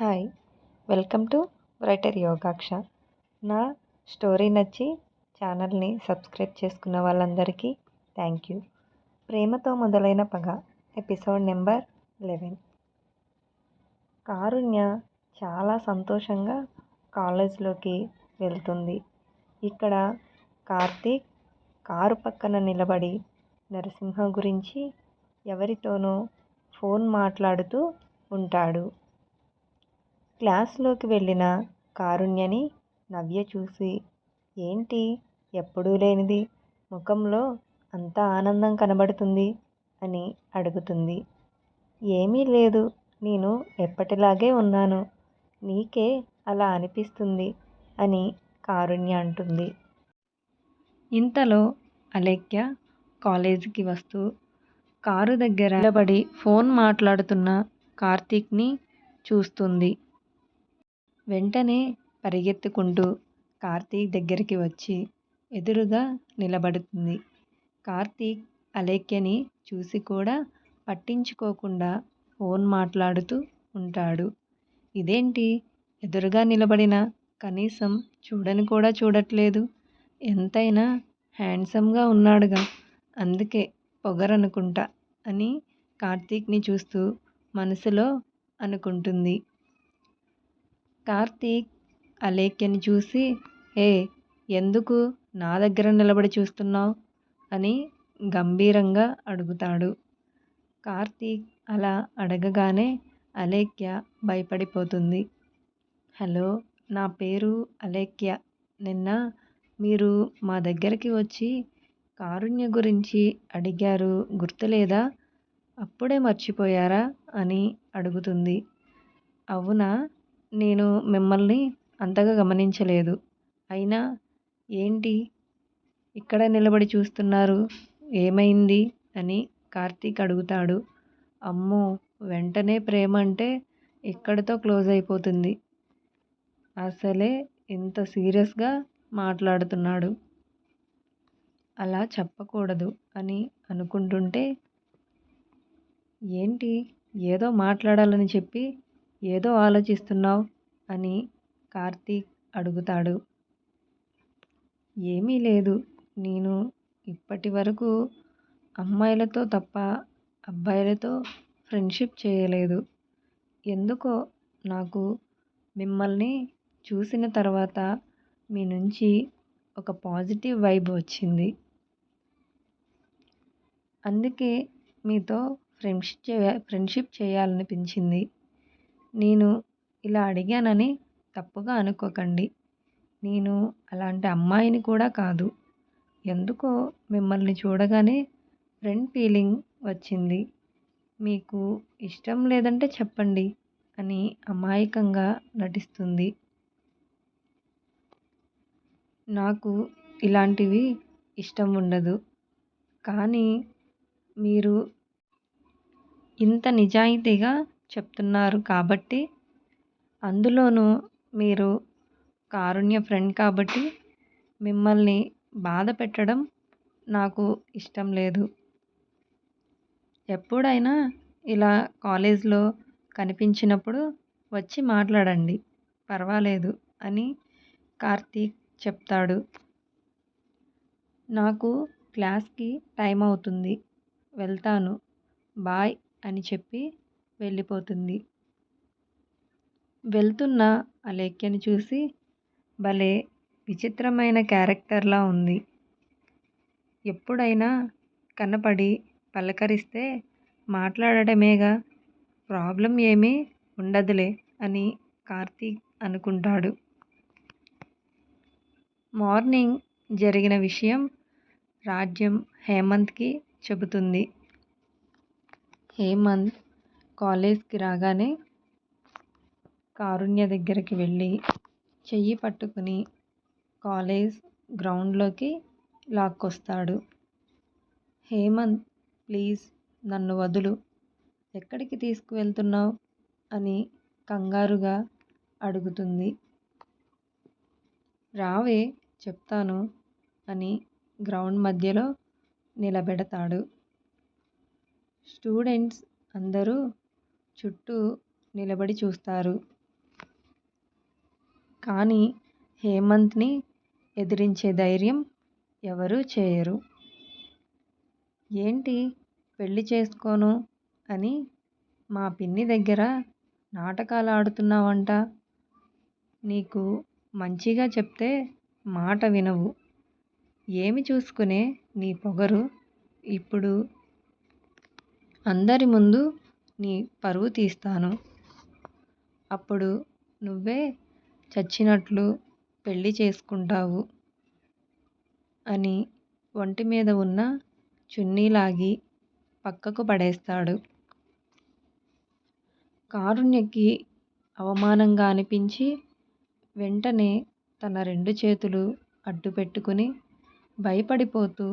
Hi welcome to writer Yogaksha నా story నచ్చి ఛానల్ని సబ్స్క్రైబ్ చేసుకున్న వాళ్ళందరికీ థ్యాంక్ యూ. ప్రేమతో మొదలైన పగ ఎపిసోడ్ నెంబర్ లెవెన్. కారుణ్య చాలా సంతోషంగా కాలేజ్లోకి వెళ్తుంది. ఇక్కడ కార్తీక్ కారు పక్కన నిలబడి నరసింహ గురించి ఎవరితోనో ఫోన్ మాట్లాడుతూ ఉంటాడు. క్లాస్లోకి వెళ్ళిన కారుణ్యని నవ్య చూసి ఏంటి? ఎప్పుడూ లేనిది. ముఖంలో అంత ఆనందం కనబడుతుంది? అని అడుగుతుంది. ఏమీ లేదు. నేను ఎప్పటిలాగే ఉన్నాను. నీకే అలా అనిపిస్తుంది అని కారుణ్య అంటుంది. ఇంతలో అలేఖ్య కాలేజీకి వస్తూ కారు దగ్గర నిలబడి ఫోన్ మాట్లాడుతున్న కార్తీక్ని చూస్తుంది. వెంటనే పరిగెత్తుకుంటూ కార్తీక్ దగ్గరికి వచ్చి ఎదురుగా నిలబడుతుంది. కార్తీక్ అలేఖ్యని చూసి కూడా పట్టించుకోకుండా ఫోన్ మాట్లాడుతూ ఉంటాడు. ఇదేంటి? ఎదురుగా నిలబడిన కనీసం చూడని కూడా చూడట్లేదు. ఎంతైనా హ్యాండ్సమ్గా ఉన్నాడుగా. అందుకే పొగరనుకుంటా అని కార్తీక్ని చూస్తూ మనసులో అనుకుంటుంది. కార్తీక్ అలేఖ్యని చూసి ఏ ఎందుకు నా దగ్గర నిలబడి చూస్తున్నావు? అని గంభీరంగా అడుగుతాడు. కార్తీక్ అలా అడగగానే అలేఖ్య భయపడిపోతుంది. హలో నా పేరు అలేఖ్య. నిన్న మీరు మా దగ్గరికి వచ్చి కారుణ్య గురించి అడిగారు గుర్తులేదా? అప్పుడే మర్చిపోయారా? అని అడుగుతుంది. అవునా? నేను మిమ్మల్ని అంతగా గమనించలేదు. అయినా ఏంటి? ఇక్కడ నిలబడి చూస్తున్నారు. ఏమైంది? అని కార్తీక్ అడుగుతాడు. అమ్మో! వెంటనే ప్రేమ అంటే ఇక్కడితో క్లోజ్ అయిపోతుంది. అసలే ఇంత సీరియస్గా మాట్లాడుతున్నాడు. అలా చెప్పకూడదు అని అనుకుంటుంటే ఏంటి? ఏదో మాట్లాడాలని చెప్పి ఏదో ఆలోచిస్తున్నావు అని కార్తీక్ అడుగుతాడు. ఏమీ లేదు. నేను ఇప్పటి వరకు అమ్మాయిలతో తప్ప అబ్బాయిలతో ఫ్రెండ్షిప్ చేయలేదు. ఎందుకో నాకు మిమ్మల్ని చూసిన తర్వాత మీ నుంచి ఒక పాజిటివ్ వైబ్ వచ్చింది. అందుకే మీతో ఫ్రెండ్షిప్ చేయ ఫ్రెండ్షిప్ చేయాలనిపించింది. నేను ఇలా అడిగానని తప్పుగా అనుకోకండి. నేను అలాంటి అమ్మాయిని కూడా కాదు. ఎందుకో మిమ్మల్ని చూడగానే ఫ్రెండ్ ఫీలింగ్ వచ్చింది. మీకు ఇష్టం లేదంటే చెప్పండి అని అమాయకంగా నటిస్తుంది. నాకు ఇలాంటివి ఇష్టం ఉండదు. కానీ మీరు ఇంత నిజాయితీగా చెప్తున్నారు కాబట్టి అందులోనూ మీరు కారుణ్య ఫ్రెండ్ కాబట్టి మిమ్మల్ని బాధ పెట్టడం నాకు ఇష్టం లేదు. ఎప్పుడైనా ఇలా కాలేజ్లో కనిపించినప్పుడు వచ్చి మాట్లాడండి పర్వాలేదు అని కార్తీక్ చెప్తాడు. నాకు క్లాస్కి టైం అవుతుంది వెళ్తాను బాయ్ అని చెప్పి వెళ్ళిపోతుంది. వెళ్తున్న అలేఖ్యని చూసి భలే విచిత్రమైన క్యారెక్టర్లా ఉంది. ఎప్పుడైనా కనపడి పలకరిస్తే మాట్లాడటమేగా? ప్రాబ్లం ఏమీ ఉండదులే అని కార్తీక్ అనుకుంటాడు. మార్నింగ్ జరిగిన విషయం రాజ్యం హేమంత్కి చెబుతుంది. హేమంత్ కాలేజ్కి రాగానే కారుణ్య దగ్గరికి వెళ్ళి చెయ్యి పట్టుకుని కాలేజ్ గ్రౌండ్లోకి లాక్కొస్తాడు. హేమంత్ ప్లీజ్ నన్ను వదులు. ఎక్కడికి తీసుకువెళ్తున్నావు? అని కంగారుగా అడుగుతుంది. రావే చెప్తాను అని గ్రౌండ్ మధ్యలో నిలబెడతాడు. స్టూడెంట్స్ అందరూ చుట్టూ నిలబడి చూస్తారు కానీ హేమంత్ని ఎదిరించే ధైర్యం ఎవరూ చేయరు. ఏంటి పెళ్ళి చేసుకోను అని మా పిన్ని దగ్గర నాటకాలు ఆడుతున్నావంట నీకు మంచిగా చెప్తే మాట వినవు. ఏమి చూసుకునే నీ పొగరు. ఇప్పుడు అందరి ముందు నీ పరువు తీస్తాను. అప్పుడు నువ్వే చచ్చినట్లు పెళ్ళి చేసుకుంటావు అని ఒంటి మీద ఉన్న చున్నీ లాగి పక్కకు పడేస్తాడు. కారుణ్యకి అవమానంగా అనిపించి వెంటనే తన రెండు చేతులూ అడ్డుపెట్టుకుని భయపడిపోతూ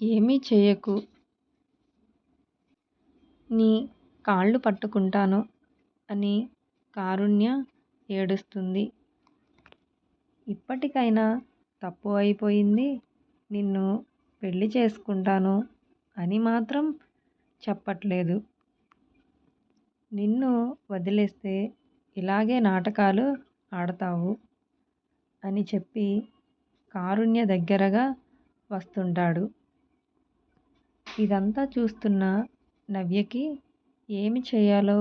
ఏమీ చేయకు నీ కాళ్ళు పట్టుకుంటాను అని కారుణ్య ఏడుస్తుంది. ఇప్పటికైనా తప్పు అయిపోయింది. నిన్ను పెళ్ళి చేసుకుంటాను అని మాత్రం చెప్పట్లేదు. నిన్ను వదిలేస్తే ఇలాగే నాటకాలు ఆడతావు అని చెప్పి కారుణ్య దగ్గరగా వస్తుంటాడు. ఇదంతా చూస్తున్న నవ్యకి ఏమి చేయాలో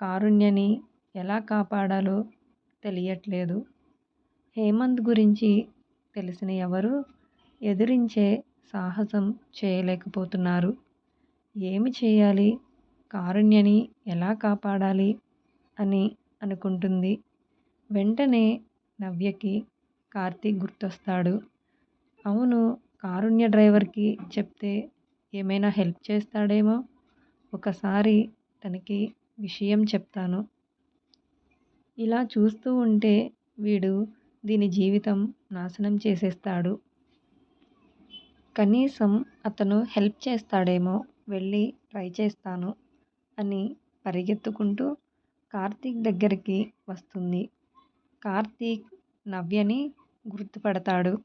కారుణ్యని ఎలా కాపాడాలో తెలియట్లేదు. హేమంత్ గురించి తెలిసిన ఎవరూ ఎదిరించే సాహసం చేయలేకపోతున్నారు. ఏమి చేయాలి కారుణ్యని ఎలా కాపాడాలి? అని అనుకుంటుంది. వెంటనే నవ్యకి కార్తీక్ గుర్తొస్తాడు. అవును కారుణ్య డ్రైవర్కి చెప్తే ఏమైనా హెల్ప్ చేస్తాడేమో! ఒకసారి తనకి విషయం చెప్తాను. ఇలా చూస్తూ ఉంటే వీడు దీని జీవితం నాశనం చేసేస్తాడు. కనీసం అతను హెల్ప్ చేస్తాడేమో వెళ్ళి ట్రై చేస్తాను అని పరిగెత్తుకుంటూ కార్తీక్ దగ్గరికి వస్తుంది. కార్తీక్ నవ్యని గుర్తుపడతాడు.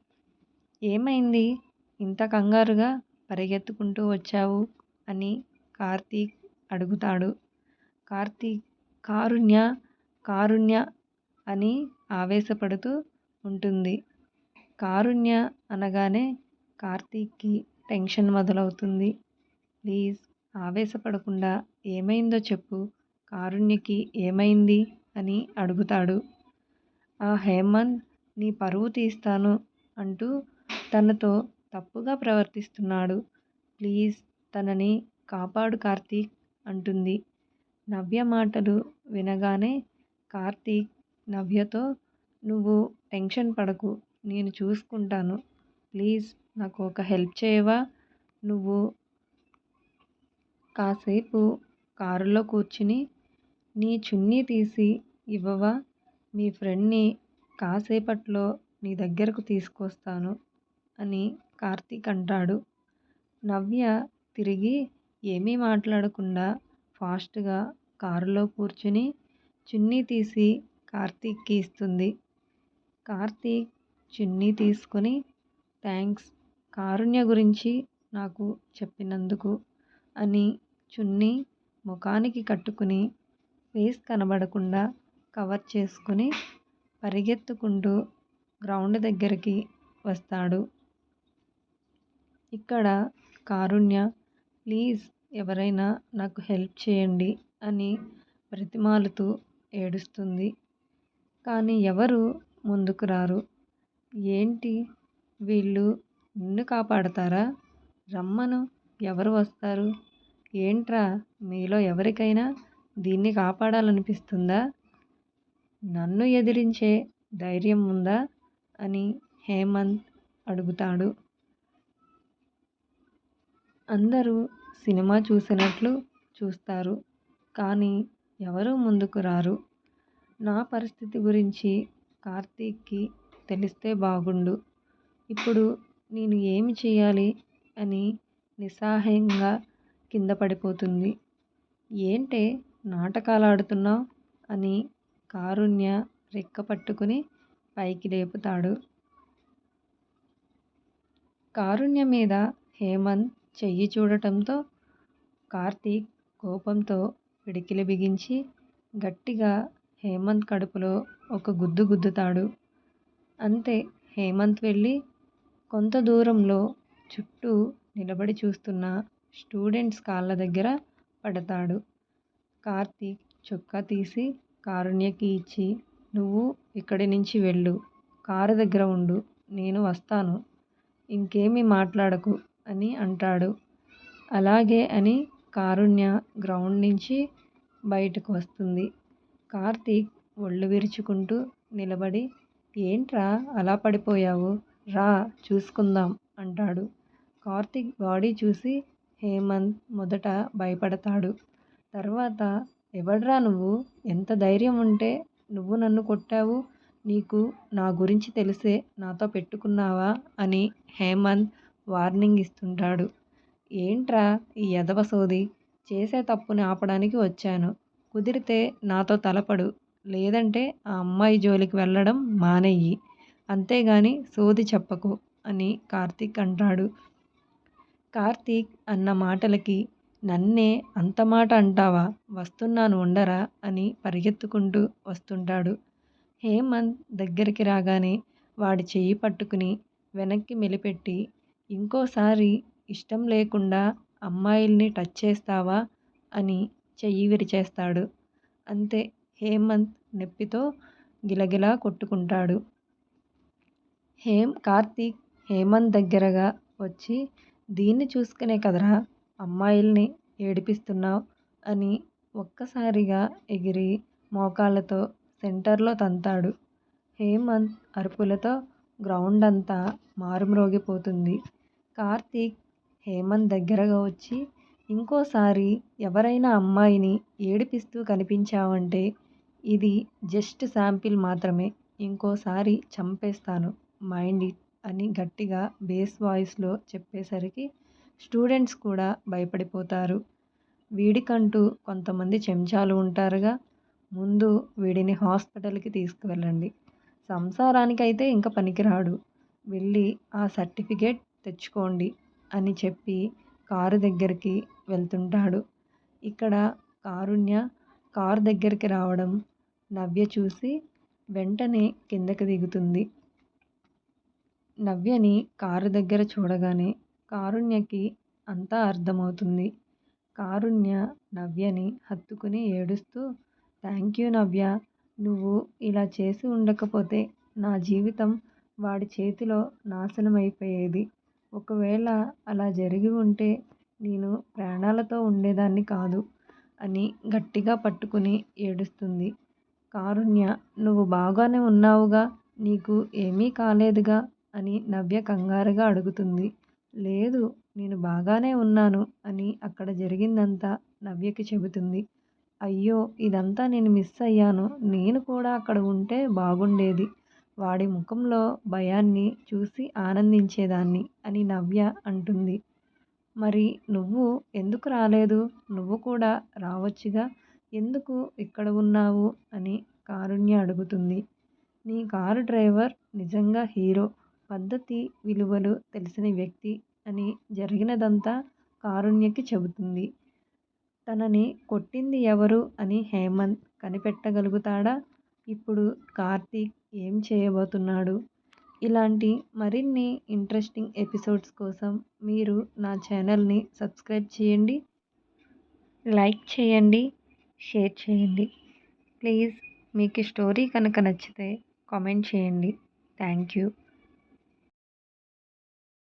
ఏమైంది? ఇంత కంగారుగా పరిగెత్తుకుంటూ వచ్చావు? అని కార్తీక్ అడుగుతాడు. కార్తీక్ కారుణ్య కారుణ్య అని ఆవేశపడుతూ ఉంటుంది. కారుణ్య అనగానే కార్తీక్కి టెన్షన్ మొదలవుతుంది. ప్లీజ్ ఆవేశపడకుండా ఏమైందో చెప్పు. కారుణ్యకి ఏమైంది? అని అడుగుతాడు. ఆ హేమంత్ నీ పరువు తీస్తాను అంటూ తనతో తప్పుగా ప్రవర్తిస్తున్నాడు. ప్లీజ్ తనని కాపాడు కార్తీక్ అంటుంది. నవ్య మాటలు వినగానే కార్తీక్ నవ్యతో నువ్వు టెన్షన్ పడకు. నేను చూసుకుంటాను. ప్లీజ్ నాకు ఒక హెల్ప్ చేయవా? నువ్వు కాసేపు కారులో కూర్చుని నీ చున్నీ తీసి ఇవ్వవా? మీ ఫ్రెండ్ని కాసేపట్లో నీ దగ్గరకు తీసుకొస్తాను అని కార్తీక్ అంటాడు. నవ్య తిరిగి ఏమీ మాట్లాడకుండా ఫాస్ట్గా కారులో కూర్చుని చున్నీ తీసి కార్తీక్కి ఇస్తుంది. కార్తీక్ చున్నీ తీసుకుని థ్యాంక్స్ కారుణ్య గురించి నాకు చెప్పినందుకు అని చున్నీ ముఖానికి కట్టుకుని ఫేస్ కనబడకుండా కవర్ చేసుకుని పరిగెత్తుకుంటూ గ్రౌండ్ దగ్గరికి వస్తాడు. ఇక్కడ కారుణ్య ప్లీజ్ ఎవరైనా నాకు హెల్ప్ చేయండి అని బ్రతిమాలుతూ ఏడుస్తుంది. కానీ ఎవరు ముందుకు రారు. ఏంటి వీళ్ళు నిన్ను కాపాడతారా? రమ్మను ఎవరు వస్తారు? ఏంట్రా మీలో ఎవరికైనా దీన్ని కాపాడాలనిపిస్తుందా? నన్ను ఎదిరించే ధైర్యం ఉందా? అని హేమంత్ అడుగుతాడు. అందరూ సినిమా చూసినట్లు చూస్తారు. కానీ ఎవరూ ముందుకు రారు. నా పరిస్థితి గురించి కార్తీక్కి తెలిస్తే బాగుండు. ఇప్పుడు నేను ఏమి చేయాలి అని నిస్సహాయంగా కింద పడిపోతుంది. ఏంటే నాటకాలాడుతున్నావు అని కారుణ్య రెక్క పట్టుకుని పైకి లేపుతాడు. కారుణ్య మీద హేమంత్ చెయ్యి చూడటంతో కార్తీక్ కోపంతో పిడికిలి బిగించి గట్టిగా హేమంత్ కడుపులో ఒక గుద్దు గుద్దుతాడు. అంతే హేమంత్ వెళ్ళి కొంత దూరంలో చుట్టూ నిలబడి చూస్తున్న స్టూడెంట్స్ కాళ్ళ దగ్గర పడతాడు. కార్తీక్ చొక్కా తీసి కారుణ్యకి ఇచ్చి నువ్వు ఇక్కడి నుంచి వెళ్ళు కారు దగ్గర ఉండు నేను వస్తాను ఇంకేమీ మాట్లాడకు అని అంటాడు. అలాగే అని కారుణ్య గ్రౌండ్ నుంచి బయటకు వస్తుంది. కార్తీక్ ఒళ్ళు విరుచుకుంటూ నిలబడి ఏంట్రా అలా పడిపోయావు? రా చూసుకుందాం అంటాడు. కార్తీక్ బాడీ చూసి హేమంత్ మొదట భయపడతాడు. తర్వాత ఎవడ్రా నువ్వు? ఎంత ధైర్యం ఉంటే నువ్వు నన్ను కొట్టావు? నీకు నా గురించి తెలిసే నాతో పెట్టుకున్నావా? అని హేమంత్ వార్నింగ్ ఇస్తుంటాడు. ఏంట్రా ఈ ఎదవ సోది? చేసే తప్పుని ఆపడానికి వచ్చాను. కుదిరితే నాతో తలపడు. లేదంటే ఆ అమ్మాయి జోలికి వెళ్ళడం మానేయి. అంతేగాని సోది చెప్పకు అని కార్తీక్ అంటాడు. కార్తీక్ అన్న మాటలకి నన్నే అంత మాట అంటావా? వస్తున్నాను ఉండరా? అని పరిగెత్తుకుంటూ వస్తుంటాడు. హేమంత్ దగ్గరికి రాగానే వాడి చెయ్యి పట్టుకుని వెనక్కి మెలిపెట్టి ఇంకోసారి ఇష్టం లేకుండా అమ్మాయిల్ని టచ్ చేస్తావా అని చెయ్యి విరిచేస్తాడు. అంతే హేమంత్ నొప్పితో గిలగిలా కొట్టుకుంటాడు. హేమ్ కార్తీక్ హేమంత్ దగ్గరగా వచ్చి దీన్ని చూసుకునే కదరా అమ్మాయిల్ని ఏడిపిస్తున్నావు అని ఒక్కసారిగా ఎగిరి మోకాళ్ళతో సెంటర్లో తంతాడు. హేమంత్ అరుపులతో గ్రౌండ్ అంతా మారుమ్రోగిపోతుంది. కార్తీక్ హేమంత్ దగ్గరగా వచ్చి ఇంకోసారి ఎవరైనా అమ్మాయిని ఏడిపిస్తూ కనిపించావంటే ఇది జస్ట్ శాంపిల్ మాత్రమే. ఇంకోసారి చంపేస్తాను. మైండ్ ఇట్ అని గట్టిగా బేస్ వాయిస్లో చెప్పేసరికి స్టూడెంట్స్ కూడా భయపడిపోతారు. వీడికంటూ కొంతమంది చెంచాలు ఉంటారుగా. ముందు వీడిని హాస్పిటల్కి తీసుకువెళ్ళండి. సంసారానికైతే ఇంకా పనికిరాడు. వెళ్ళి ఆ సర్టిఫికేట్ తెచ్చుకోండి. అని చెప్పి కారు దగ్గరికి వెళ్తుంటాడు. ఇక్కడ కారుణ్య కారు దగ్గరికి రావడం నవ్య చూసి వెంటనే కిందకి దిగుతుంది. నవ్యని కారు దగ్గర చూడగానే కారుణ్యకి అంతా అర్థమవుతుంది. కారుణ్య నవ్యని హత్తుకుని ఏడుస్తూ థ్యాంక్ యూ నవ్య. నువ్వు ఇలా చేసి ఉండకపోతే నా జీవితం వాడి చేతిలో నాశనం అయిపోయేది ఒకవేళ అలా జరిగి ఉంటే నేను ప్రాణాలతో ఉండేదాన్ని కాదు అని గట్టిగా పట్టుకుని ఏడుస్తుంది. కారుణ్య నువ్వు బాగానే ఉన్నావుగా నీకు ఏమీ కాలేదుగా అని నవ్య కంగారుగా అడుగుతుంది. లేదు నేను బాగానే ఉన్నాను అని అక్కడ జరిగిందంతా నవ్యకి చెబుతుంది. అయ్యో ఇదంతా నేను మిస్ అయ్యాను. నేను కూడా అక్కడ ఉంటే బాగుండేది. వాడి ముఖంలో భయాన్ని చూసి ఆనందించేదాన్ని అని నవ్య అంటుంది. మరి నువ్వు ఎందుకు రాలేదు? నువ్వు కూడా రావచ్చుగా? ఎందుకు ఇక్కడ ఉన్నావు? అని కారుణ్య అడుగుతుంది. నీ కారు డ్రైవర్ నిజంగా హీరో. పద్ధతి విలువలు తెలిసిన వ్యక్తి అని జరిగినదంతా కారుణ్యకి చెబుతుంది. తనని కొట్టింది ఎవరు అని హేమంత్ కనిపెట్టగలుగుతాడా? ఇప్పుడు కార్తీక్ ఏం చేయబోతున్నాడు? ఇలాంటి మరిన్ని ఇంట్రెస్టింగ్ ఎపిసోడ్స్ కోసం మీరు నా ఛానల్ని సబ్స్క్రైబ్ చేయండి. లైక్ చేయండి. షేర్ చేయండి. ప్లీజ్ మీకు స్టోరీ కనుక నచ్చితే కామెంట్ చేయండి. Thank you.